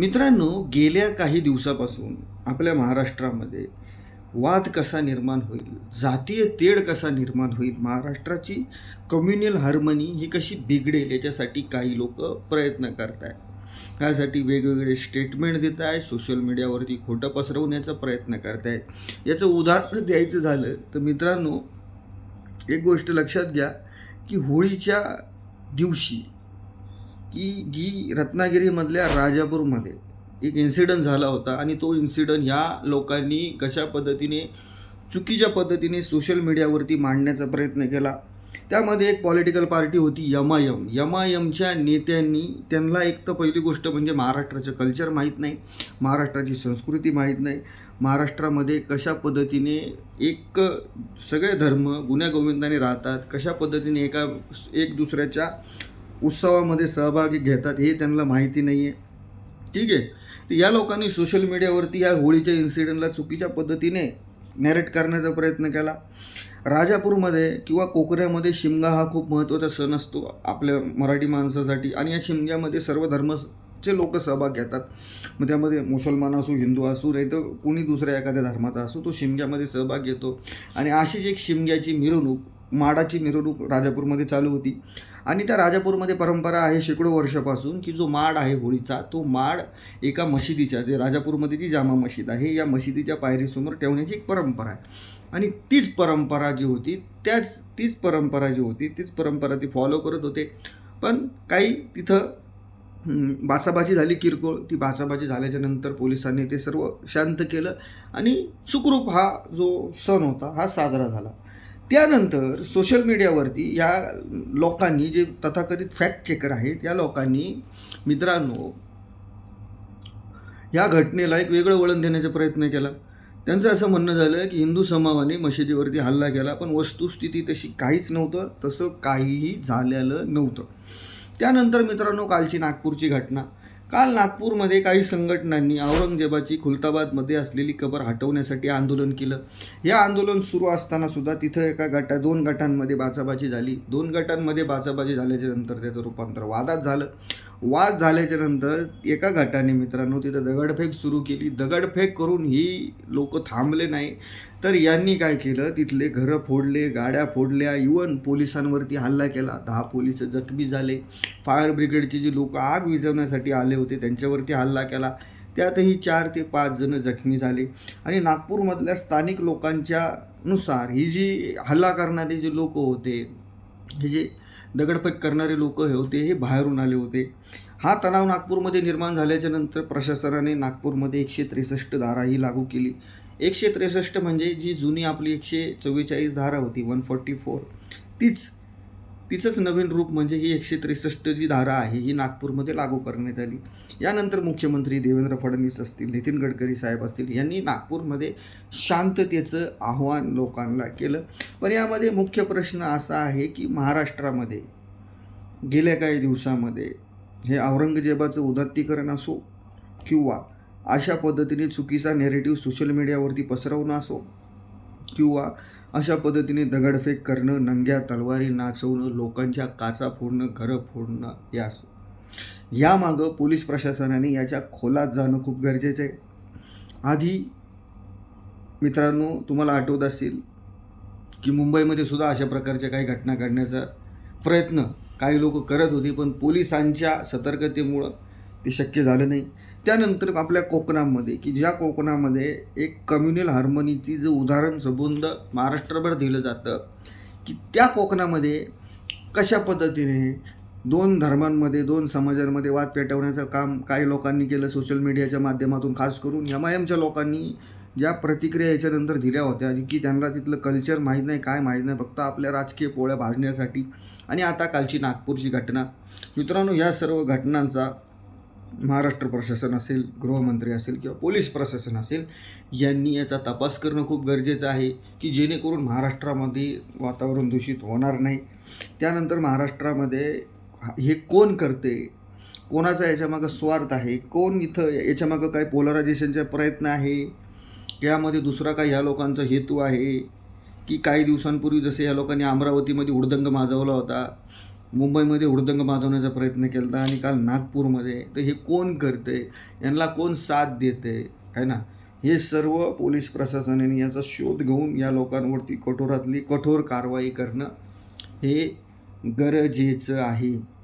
मित्रांनो गेल्या काही दिवसापासून आपल्या महाराष्ट्रामध्ये वाद कसा निर्माण होईल जातीय तेढ कसा निर्माण होईल महाराष्ट्राची कम्युनियल हार्मनी ही कशी बिघडेल याच्यासाठी काही लोक प्रयत्न करत आहेत त्यासाठी वेगवेगळे स्टेटमेंट देत आहे सोशल मीडियावरती खोटं पसरवण्याचा प्रयत्न करत आहेत याचं उदाहरण द्यायचं झालं तर मित्रांनो एक गोष्ट लक्षात घ्या की होळीच्या दिवशी की जी रत्नागिरीमधल्या राजापूरमध्ये एक इन्सिडंट झाला होता आणि तो इन्सिडंट ह्या लोकांनी कशा पद्धतीने चुकीच्या पद्धतीने सोशल मीडियावरती मांडण्याचा प्रयत्न केला. त्यामध्ये एक पॉलिटिकल पार्टी होती यमायम यमायमच्या नेत्यांनी त्यांना एक तर पहिली गोष्ट म्हणजे महाराष्ट्राचं कल्चर माहीत नाही महाराष्ट्राची संस्कृती माहीत नाही महाराष्ट्रामध्ये कशा पद्धतीने एक सगळे धर्म गुण्यागोविंदाने राहतात कशा पद्धतीने एका एक दुसऱ्याच्या उत्सवामध्ये सहभागी घेतात हे त्यांना माहिती नाही आहे ठीक? आहे तर या लोकांनी सोशल मीडियावरती या होळीच्या इन्सिडेंटला चुकीच्या पद्धतीने नॅरेट करण्याचा प्रयत्न केला. राजापूरमध्ये किंवा कोकऱ्यामध्ये शिमगा हा खूप महत्त्वाचा सण असतो आपल्या मराठी माणसासाठी. आणि या शिमग्यामध्ये सर्व धर्मचे लोक सहभाग घेतात. मग त्यामध्ये मुसलमान असो हिंदू असो नाही तर कोणी दुसऱ्या एखाद्या धर्माचा असो तो शिमग्यामध्ये सहभाग घेतो. आणि अशीच एक शिमग्याची मिरवणूक माडाची मिरवणूक राजापूरमध्ये चालू होती. आणि त्या राजापूरमध्ये परंपरा आहे शेकडो वर्षापासून की जो माड आहे होळीचा तो माड एका मशिदीच्या जे राजापूरमध्ये जी जामा मशीद आहे या मशिदीच्या पायरीसमोर ठेवण्याची एक परंपरा आहे. आणि तीच परंपरा जी होती त्याच तीच परंपरा जी होती तीच परंपरा ती फॉलो करत होते. पण काही तिथं हं, बाचाबाची झाली किरकोळ ती बाचाबाची झाल्याच्यानंतर पोलिसांनी ते सर्व शांत केलं आणि सुखरूप हा जो सण होता हा साजरा झाला. त्यानंतर सोशल मीडियावरती या लोकांनी जे तथाकथित फॅक्ट चेकर आहेत या लोकांनी मित्रांनो या घटनेला एक वेगळं वळण देण्याचा प्रयत्न केला. त्यांचं असं म्हणणं झालं की हिंदू समाजाने मशिदीवरती हल्ला केला पण वस्तुस्थिती तशी काहीच नव्हतं तसं काहीही झालेलं नव्हतं. त्यानंतर मित्रांनो कालची नागपूरची घटना. काल नागपूरमध्ये काही संघटनांनी औरंगजेबाची खुलताबादमध्ये असलेली कबर हटवण्यासाठी आंदोलन केलं. हे आंदोलन सुरू असताना सुद्धा तिथं एका गटा दोन गटांमध्ये बाचाबाची झाली. दोन गटांमध्ये बाचाबाची झाल्याच्यानंतर त्याचं रूपांतर वादात झालं. वाद झाल्याच्यानंतर एका गटाने मित्रांनो तिथं दगडफेक सुरू केली. दगडफेक करून ही लोक थांबले नाही. तर यांनी काय केलं? तिथले घरं फोडले गाड्या फोडल्या इवन पोलिसांवरती हल्ला केला. दहा पोलीस जखमी झाले. फायर ब्रिगेडचे जे लोक आग विझवण्यासाठी आले होते त्यांच्यावरती हल्ला केला. त्यातही चार ते पाच जण जखमी झाले. आणि नागपूरमधल्या स्थानिक लोकांच्या नुसार ही जी हल्ला करणारे जे लोक होते हे जे दगडफेक करणारे लोक हे होते हे बाहेरून आले होते. हा तणाव नागपूरमध्ये निर्माण झाल्याच्यानंतर प्रशासनाने नागपूरमध्ये एकशे त्रेसष्ट धारा ही लागू केली. एकशे त्रेसष्ट म्हणजे जी जुनी आपली एकशे चव्वेचाळीस धारा होती वन फॉर्टी फोर तीच तिचंच नवीन रूप म्हणजे ही एकशे त्रेसष्ट जी धारा आहे ही नागपूरमध्ये लागू करण्यात आली. यानंतर मुख्यमंत्री देवेंद्र फडणवीस असतील नितीन गडकरी साहेब असतील यांनी नागपूरमध्ये शांततेचं आव्हान लोकांना केलं. पण यामध्ये मुख्य प्रश्न असा आहे की महाराष्ट्रामध्ये गेल्या काही दिवसामध्ये हे औरंगजेबाचं उदात्तीकरण असो किंवा अशा पद्धतीने चुकीचा नेरेटिव्ह सोशल मीडियावरती पसरवणं असो किंवा अशा पद्धतीने दगडफेक करणं नंग्या तलवारी नाचवणं लोकांच्या काचा फोडणं घरं फोडणं हे यामागं पोलीस प्रशासनाने याच्या खोलात जाणं खूप गरजेचं आहे. आधी मित्रांनो तुम्हाला आठवत असेल की मुंबईमध्ये सुद्धा अशा प्रकारच्या काही घटना घडण्याचा प्रयत्न काही लोक करत होते पण पोलिसांच्या सतर्कतेमुळं ते शक्य झालं नाही. त्यानंतर आपल्या कोकणामध्ये की ज्या कोकणामध्ये एक कम्युनल हार्मनीची जे उदाहरण संबंध महाराष्ट्रभर दिलं जातं की त्या कोकणामध्ये कशा पद्धतीने दोन धर्मांमध्ये दोन समाजांमध्ये वाद पेटवण्याचं काम काही लोकांनी केलं सोशल मीडियाच्या माध्यमातून खास करून एम आय एमच्या लोकांनी ज्या प्रतिक्रिया याच्यानंतर दिल्या होत्या की त्यांना तिथलं कल्चर माहीत नाही काय माहीत नाही फक्त आपल्या राजकीय पोळ्या भाजण्यासाठी. आणि आता कालची नागपूरची घटना. मित्रांनो या सर्व घटनांचा महाराष्ट्र प्रशासन असेल गृहमंत्री असेल किंवा पोलीस प्रशासन असेल यांनी याचा तपास करणं खूप गरजेचं आहे की जेणेकरून महाराष्ट्रामध्ये वातावरण दूषित होणार नाही. त्यानंतर महाराष्ट्रामध्ये हे कोण करते? कोणाचा याच्यामागं स्वार्थ आहे? कोण इथं याच्यामागं काय पोलरायझेशनचा प्रयत्न आहे? यामध्ये दुसरा काय ह्या लोकांचा हेतू आहे? की काही दिवसांपूर्वी जसे या लोकांनी अमरावतीमध्ये उडदंग माजवला होता मुंबईमध्ये हुडदंग माजवण्याचा प्रयत्न केला होता आणि काल नागपूरमध्ये. तर हे कोण करते यांना कोण साथ देते आहे ना? हे सर्व पोलीस प्रशासनाने याचा शोध घेऊन या लोकांवरती कठोरातली कठोर कारवाई करणं हे गरजेचं आहे.